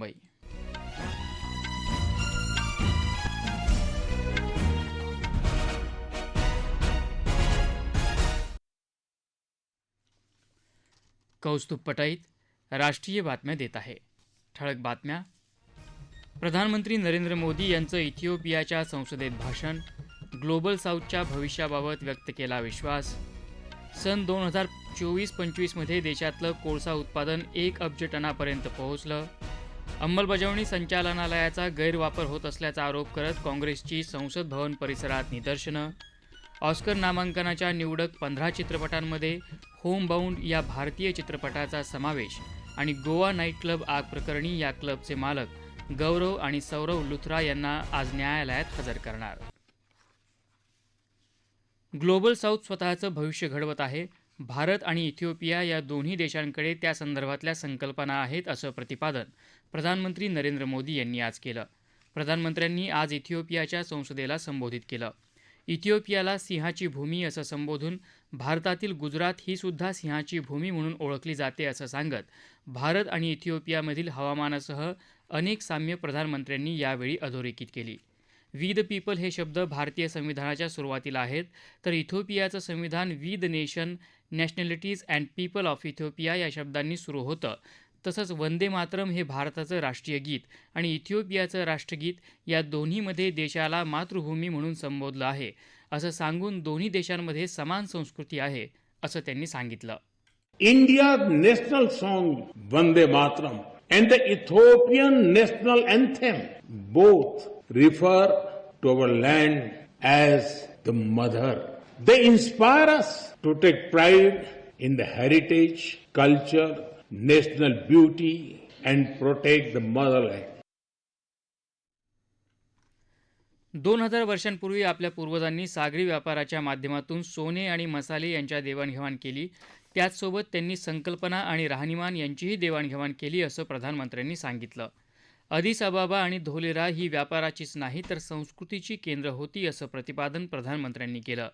मुंबई. कौस्तुभ पटाईत राष्ट्रीय बातम्या देत आहे. ठळक बातम्या. प्रधानमंत्री नरेंद्र मोदी यांचं इथिओपियाच्या संसदेत भाषण. ग्लोबल साऊथच्या भविष्याबाबत व्यक्त केला विश्वास. सन दोन हजार चोवीस पंचवीसमध्ये देशातलं कोळसा उत्पादन एक अब्ज टनापर्यंत पोहोचलं. अंमलबजावणी संचालनालयाचा गैरवापर होत असल्याचा आरोप करत काँग्रेसची संसद भवन परिसरात निदर्शनं. ऑस्कर नामांकनाच्या निवडक पंधरा चित्रपटांमध्ये होमबाऊंड या भारतीय चित्रपटाचा समावेश आणि गोवा नाईट क्लब आग प्रकरणी या क्लबचे मालक गौरव आणि सौरव लुथरा यांना आज न्यायालयात हजर करणार. ग्लोबल साऊथ स्वतःचं भविष्य घडवत आहे. भारत आणि इथिओपिया या दोन्ही देशांकडे त्या संदर्भातल्या संकल्पना आहेत असं प्रतिपादन प्रधानमंत्री नरेंद्र मोदी यांनी आज केलं. प्रधानमंत्र्यांनी आज इथिओपियाच्या संसदेला संबोधित केलं. इथिओपियाला सिंहाची भूमी असं संबोधून भारतातील गुजरात ही सुद्धा सिंहाची भूमी म्हणून ओळखली जाते असं सांगत भारत आणि इथिओपियामधील हवामानासह अनेक साम्य प्रधानमंत्र्यांनी यावेळी अधोरेखित केली. वी द पीपल हे शब्द भारतीय संविधानाच्या सुरुवातीला आहेत तर इथिओपियाचं संविधान we the nation nationalities and people of Ethiopia या शब्दांनी सुरू होतं. तसंच वंदे मातरम हे भारताचं राष्ट्रीय गीत आणि इथिओपियाचं राष्ट्रगीत या दोन्हीमध्ये देशाला मातृभूमी म्हणून संबोधलं आहे. असं सांगून दोन्ही देशांमध्ये समान संस्कृती आहे असं त्यांनी सांगितलं. India national song Vande Mataram and the Ethiopian national anthem both refer to our land as the mother They inspire us to take pride in the heritage, culture, national beauty and protect the motherland. दोन हजार वर्षांपूर्वी आपल्या पूर्वजांनी सागरी व्यापाराच्या माध्यमातून सोने आणि मसाले यांच्या देवाणघेवाण केली. त्याचसोबत त्यांनी संकल्पना आणि राहणीमान यांचीही देवाणघेवाण केली असं प्रधानमंत्र्यांनी सांगितलं. अदिस अबाबा आणि धोलेरा ही व्यापाराचीच नाही तर संस्कृतीची केंद्र होती असं प्रतिपादन प्रधानमंत्र्यांनी केलं.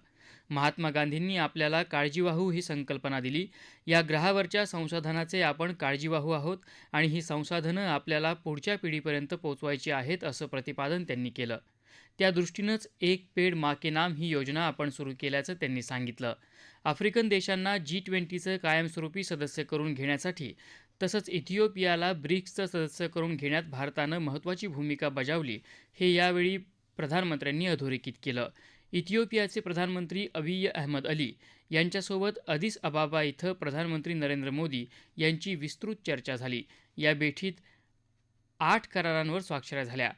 महात्मा गांधींनी आपल्याला काळजीवाहू ही संकल्पना दिली. या ग्रहावरच्या संसाधनाचे आपण काळजीवाहू आहोत आणि ही संसाधनं आपल्याला पुढच्या पिढीपर्यंत पोचवायची आहेत असं प्रतिपादन त्यांनी केलं. त्या दृष्टीनंच एक पेड मा के नाम ही योजना आपण सुरू केल्याचं त्यांनी सांगितलं. आफ्रिकन देशांना जी ट्वेंटीचं कायमस्वरूपी सदस्य करून घेण्यासाठी तसंच इथिओपियाला ब्रिक्सचं सदस्य करून घेण्यात भारतानं महत्त्वाची भूमिका बजावली हे यावेळी प्रधानमंत्र्यांनी अधोरेखित केलं. इथिओपियाचे प्रधानमंत्री अबिय अहमद अली यांच्यासोबत अदिस अबाबा इथं प्रधानमंत्री नरेंद्र मोदी यांची विस्तृत चर्चा झाली. या भेटीत आठ करारांवर स्वाक्षऱ्या झाल्या.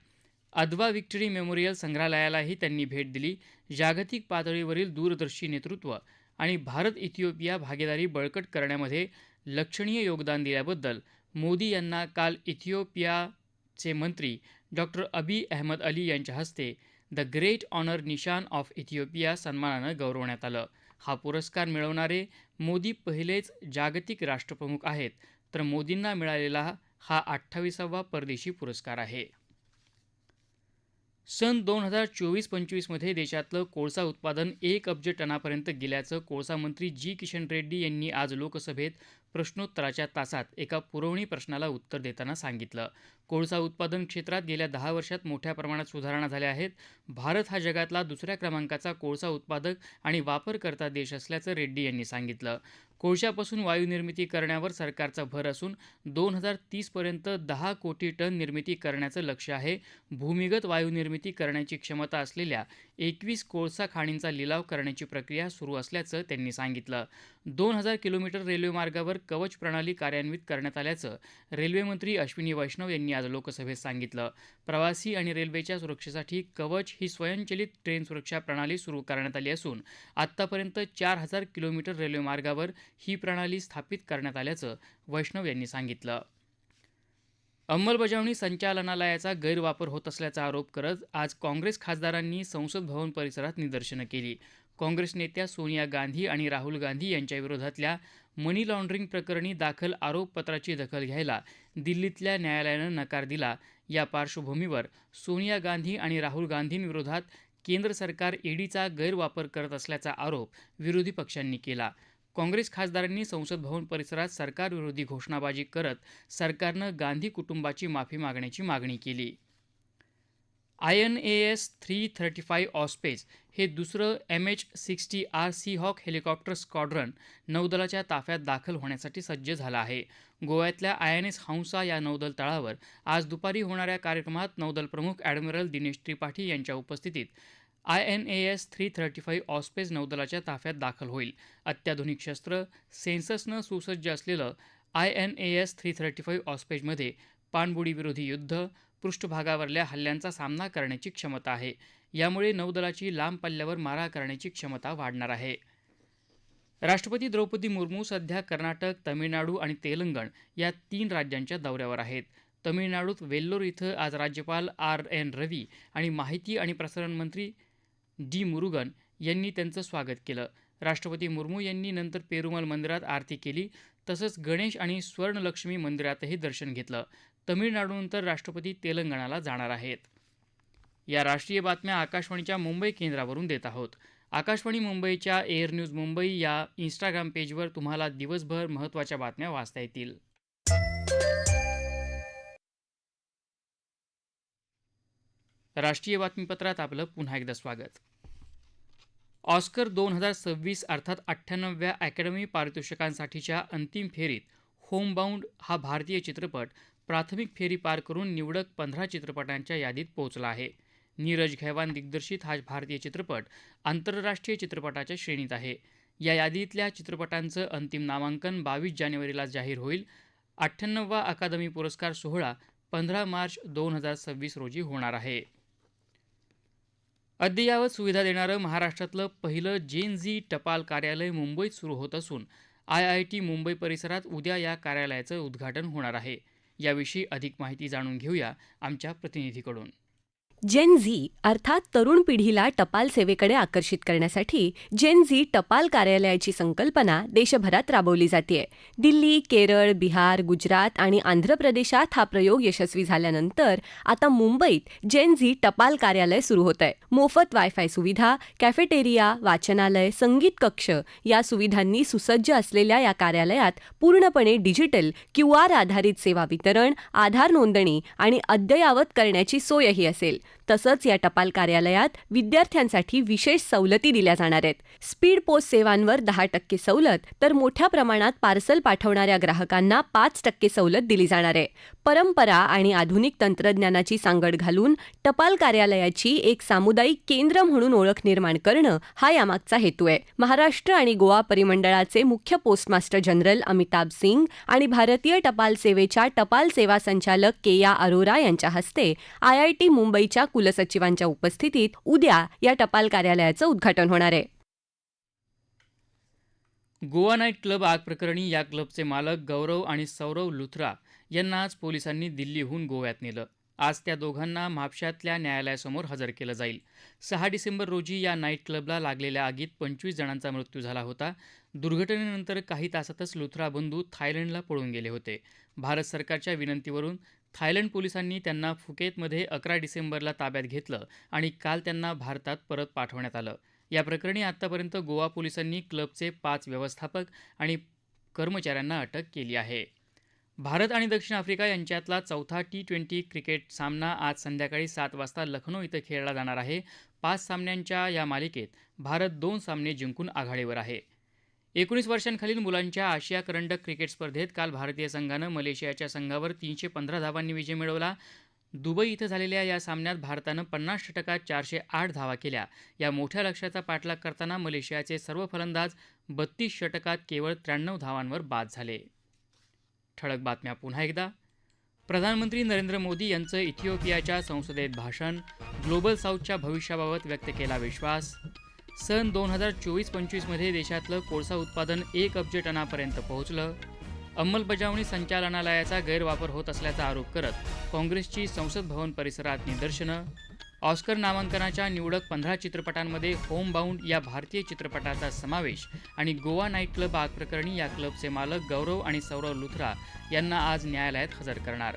अदवा व्हिक्टरी मेमोरियल संग्रहालयालाही त्यांनी भेट दिली. जागतिक पातळीवरील दूरदर्शी नेतृत्व आणि भारत इथिओपिया भागीदारी बळकट करण्यामध्ये लक्षणीय योगदान दिल्याबद्दल मोदी यांना काल इथिओपियाचे मंत्री डॉक्टर अबी अहमद अली यांच्या हस्ते the great honour Nishan of Ethiopia सन्मानानं गौरवण्यात आलं. हा पुरस्कार मिळवणारे मोदी पहिलेच जागतिक राष्ट्रप्रमुख आहेत. तर मोदींना मिळालेला हा अठ्ठावीसावा परदेशी पुरस्कार आहे. सन दोन हजार चोवीस पंचवीसमध्ये देशातलं कोळसा उत्पादन एक अब्ज टनापर्यंत गेल्याचं कोळसा मंत्री जी किशन रेड्डी यांनी आज लोकसभेत प्रश्नोत्तराच्या तासात एका पुरवणी प्रश्नाला उत्तर देताना सांगितलं. कोळसा उत्पादन क्षेत्रात गेल्या दहा वर्षात मोठ्या प्रमाणात सुधारणा झाल्या आहेत. भारत हा जगातला दुसऱ्या क्रमांकाचा कोळसा उत्पादक आणि वापरकर्ता देश असल्याचं रेड्डी यांनी सांगितलं. कोळशापासून वायुनिर्मिती करण्यावर सरकारचा भर असून दोन हजार तीसपर्यंत दहा कोटी टन निर्मिती करण्याचं लक्ष्य आहे. भूमिगत वायुनिर्मिती करण्याची क्षमता असलेल्या एकवीस कोळसा खाणींचा लिलाव करण्याची प्रक्रिया सुरू असल्याचं त्यांनी सांगितलं. दोन हजार किलोमीटर रेल्वे मार्गावर कवच प्रणाली कार्यान्वित करण्यात आल्याचं रेल्वेमंत्री अश्विनी वैष्णव यांनी आज लोकसभेत सांगितलं. प्रवासी आणि रेल्वेच्या सुरक्षेसाठी कवच ही स्वयंचलित ट्रेन सुरक्षा प्रणाली सुरू करण्यात आली असून आत्तापर्यंत चार हजार किलोमीटर रेल्वे मार्गावर ही प्रणाली स्थापित करण्यात आल्याचं वैष्णव यांनी सांगितलं. अंमलबजावणी संचालनालयाचा गैरवापर होत असल्याचा आरोप करत आज काँग्रेस खासदारांनी संसद भवन परिसरात निदर्शनं केली. काँग्रेस नेत्या सोनिया गांधी आणि राहुल गांधी यांच्याविरोधातल्या मनी लॉन्ड्रिंग प्रकरणी दाखल आरोपपत्राची दखल घ्यायला दिल्लीतल्या न्यायालयानं नकार दिला. या पार्श्वभूमीवर सोनिया गांधी आणि राहुल गांधींविरोधात केंद्र सरकार ईडीचा गैरवापर करत असल्याचा आरोप विरोधी पक्षांनी केला. काँग्रेस खासदारांनी संसद भवन परिसरात सरकारविरोधी घोषणाबाजी करत सरकारनं गांधी कुटुंबाची माफी मागण्याची मागणी केली. I N A S three thirty five ospreys हे दुसरं M H sixty R C Hawk helicopter squadron नौदलाच्या ताफ्यात दाखल होण्यासाठी सज्ज झालं आहे. गोव्यातल्या आय एन एस हंसा या नौदल तळावर आज दुपारी होणाऱ्या कार्यक्रमात नौदल प्रमुख ॲडमिरल दिनेश त्रिपाठी यांच्या उपस्थितीत I N A S three thirty five ospreys नौदलाच्या ताफ्यात दाखल होईल. अत्याधुनिक शस्त्र सेन्सर्सनं सुसज्ज असलेलं I N A S three thirty five ऑस्पेजमध्ये पाणबुडीविरोधी युद्ध पृष्ठभागावरल्या हल्ल्यांचा सामना करण्याची क्षमता आहे. यामुळे नौदलाची लांब पल्ल्यावर मारा करण्याची क्षमता वाढणार आहे. राष्ट्रपती द्रौपदी मुर्मू सध्या कर्नाटक तमिळनाडू आणि तेलंगण या तीन राज्यांच्या दौऱ्यावर आहेत. तमिळनाडूत वेल्लोर इथं आज राज्यपाल आर एन रवी आणि माहिती आणि प्रसारण मंत्री डी मुरुगन यांनी त्यांचं स्वागत केलं. राष्ट्रपती मुर्मू यांनी नंतर पेरुमल मंदिरात आरती केली. तसंच गणेश आणि स्वर्णलक्ष्मी मंदिरातही दर्शन घेतलं. तमिळनाडूनंतर राष्ट्रपती तेलंगणाला जाणार आहेत. या राष्ट्रीय बातम्या आकाशवाणीच्या मुंबई केंद्रावरून देत आहोत. आकाशवाणी मुंबईच्या एअर न्यूज मुंबई या इंस्टाग्राम पेजवर तुम्हाला दिवसभर महत्त्वाच्या बातम्या वाचता येतील. राष्ट्रीय बातमीपत्रात आपलं पुन्हा एकदा स्वागत. ऑस्कर दोन हजार सव्वीस अर्थात अठ्ठ्याण्णव्या अकॅडमी पारितोषिकांसाठीच्या अंतिम फेरीत होमबाउंड हा भारतीय चित्रपट प्राथमिक फेरी पार करून निवडक पंधरा चित्रपटांच्या यादीत पोहोचला आहे. नीरज घैवान दिग्दर्शित हा भारतीय चित्रपट आंतरराष्ट्रीय चित्रपटाच्या श्रेणीत आहे. या यादीतल्या चित्रपटांचं अंतिम नामांकन बावीस जानेवारीला जाहीर होईल. अठ्ठ्याण्णवा अकादमी पुरस्कार सोहळा पंधरा मार्च दोन हजार सव्वीस रोजी होणार आहे. अद्ययावत सुविधा देणारं महाराष्ट्रातलं पहिलं जेन झी टपाल कार्यालय मुंबईत सुरू होत असून आय आय टी मुंबई परिसरात उद्या या कार्यालयाचं उद्घाटन होणार आहे. याविषयी अधिक माहिती जाणून घेऊया आमच्या प्रतिनिधीकडून. जेन झी अर्थात तरुण पिढीला टपाल सेवेकडे आकर्षित करण्यासाठी जेन झी टपाल कार्यालयाची संकल्पना देशभरात राबवली जाते दिल्ली केरळ बिहार गुजरात आणि आंध्र प्रदेशात हा प्रयोग यशस्वी झाल्यानंतर आता मुंबईत जेन झी टपाल कार्यालय सुरू होत आहे मोफत वायफाय सुविधा कॅफेटेरिया वाचनालय संगीत कक्ष या सुविधांनी सुसज्ज असलेल्या या कार्यालयात पूर्णपणे डिजिटल क्यू आर आधारित सेवा वितरण आधार नोंदणी आणि अद्ययावत करण्याची सोयही असेल. तसंच या टपाल कार्यालयात विद्यार्थ्यांसाठी विशेष सवलती दिल्या जाणार आहेत. स्पीड पोस्ट सेवांवर दहा टक्के सवलत तर मोठ्या प्रमाणात पार्सल पाठवणाऱ्या ग्राहकांना पाच टक्के सवलत दिली जाणार आहे. परंपरा आणि आधुनिक तंत्रज्ञानाची सांगड घालून टपाल कार्यालयाची एक सामुदायिक केंद्र म्हणून ओळख निर्माण करणं हा यामागचा हेतू आहे. महाराष्ट्र आणि गोवा परिमंडळाचे मुख्य पोस्टमास्टर जनरल अमिताभ सिंग आणि भारतीय टपाल सेवेच्या टपाल सेवा संचालक के या अरोरा यांच्या हस्ते आय आय टी कुलसचिवांच्या उपस्थितीत उद्या या टपाल कार्यालयाचं उद्घाटन होणार आहे. गोवा नाईट क्लब आग प्रकरणी या क्लबचे मालक गौरव आणि सौरव लुथरा यांना आज पोलिसांनी दिल्लीहून गोव्यात नेलं. आज त्या दोघांना म्हापशातल्या न्यायालयासमोर हजर केलं जाईल. सहा डिसेंबर रोजी या नाईट क्लबला लागलेल्या आगीत पंचवीस जणांचा मृत्यू झाला होता. दुर्घटनेनंतर काही तासातच लुथरा बंधू थायलंडला पळून गेले होते. भारत सरकारच्या विनंतीवरून थायलंड पोलिसांनी त्यांना फुकेतमध्ये अकरा डिसेंबरला ताब्यात घेतलं आणि काल त्यांना भारतात परत पाठवण्यात आलं. या प्रकरणी आत्तापर्यंत गोवा पोलिसांनी क्लबचे पाच व्यवस्थापक आणि कर्मचाऱ्यांना अटक केली आहे. भारत आणि दक्षिण आफ्रिका यांच्यातला चौथा टी ट्वेंटी क्रिकेट सामना आज संध्याकाळी सात वाजता लखनौ इथं खेळला जाणार आहे. पाच सामन्यांच्या या मालिकेत भारत दोन सामने जिंकून आघाडीवर आहे. एकोणीस वर्षांखालील मुलांच्या आशिया करंडक क्रिकेट स्पर्धेत काल भारतीय संघानं मलेशियाच्या संघावर तीनशे पंधरा धावांनी विजय मिळवला. दुबई इथं झालेल्या या सामन्यात भारतानं पन्नास षटकात चारशे आठ धावा केल्या. या मोठ्या लक्ष्याचा पाठलाग करताना मलेशियाचे सर्व फलंदाज बत्तीस षटकात केवळ त्र्याण्णव धावांवर बाद झाले. ठळक बातम्या पुन्हा एकदा. प्रधानमंत्री नरेंद्र मोदी यांचं इथिओपियाच्या संसदेत भाषण ग्लोबल साऊथच्या भविष्याबाबत व्यक्त केला विश्वास. सन दोन हजार चोवीस पंचवीसमध्ये देशातलं कोळसा उत्पादन एक अब्ज टनापर्यंत पोहोचलं. अंमलबजावणी संचालनालयाचा गैरवापर होत असल्याचा आरोप करत काँग्रेसची संसद भवन परिसरात निदर्शनं. ऑस्कर नामांकनाच्या निवडक पंधरा चित्रपटांमध्ये होमबाऊंड या भारतीय चित्रपटाचा समावेश आणि गोवा नाईट क्लब आग प्रकरणी या क्लबचे मालक गौरव आणि सौरव लुथरा यांना आज न्यायालयात हजर करणार.